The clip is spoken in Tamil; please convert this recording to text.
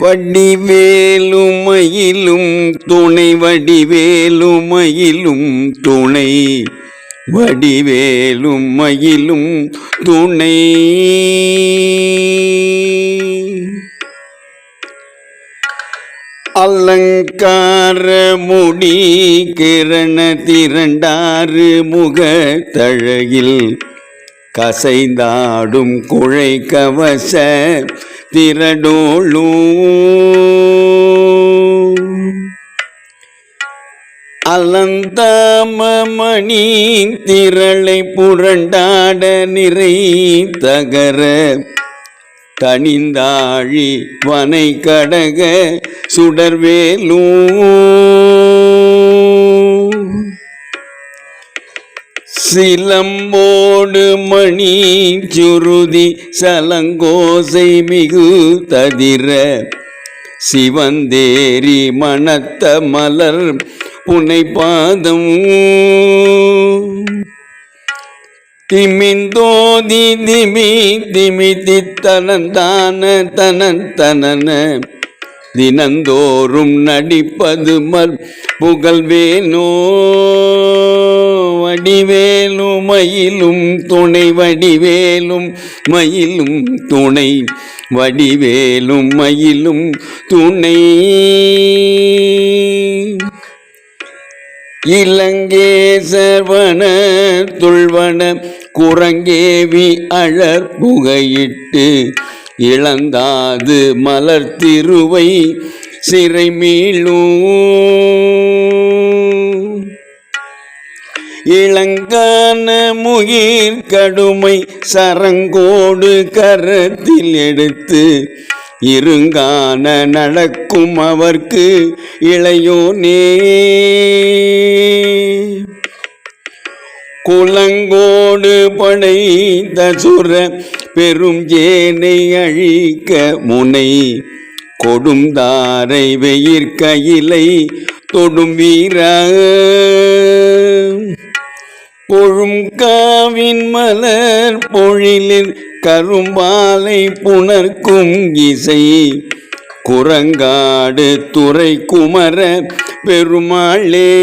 வடிவேலுமையிலும் துணை வடிவேலுமையிலும் துணை. வடிவேலுமையிலும் துணை. அலங்கார முடி கிரண திரண்டாறு முகத்தழகில் கசைந்தாடும் குழை கவச திரடோளும் அலந்தாமணி திரளை புரண்டாட நிறை தகர. தனிந்தாழி வனை கடக சுடர்வேலூ. சிலம்போடு மணி சுருதி சலங்கோசை மிகு ததிர. சிவந்தேரி மணத்த மலர் புனை திமிந்தோதி திமி திமி தித்தனந்தான தனன் தனன. தினந்தோறும் நடிப்பது மர் புகழ்வேனோ வடிவேலும் மயிலும் துணை வடிவேலும் மயிலும் துணை வடிவேலும் மயிலும் துணை. இலங்கேசவன துள்வன குரங்கேவி அழற் இழந்தாது மலர் திருவை சிறை மீளும். இளங்கான முகிர் கடுமை சரங்கோடு கரத்தில் எடுத்து இருங்கான நடக்கும் அவர்க்கு இளையோனே. குலங்கோடு படைத்த சுர பெரும் ஜேனை அழிக்க முனை. கொடும் கொடுந்தாரை வெயிற்கையிலை தொடும் வீர. பொழும் காவின் மலர் பொழிலில் கரும்பாலை புணர்க்கும் இசை. குரங்காடு துறை குமர பெருமாளே.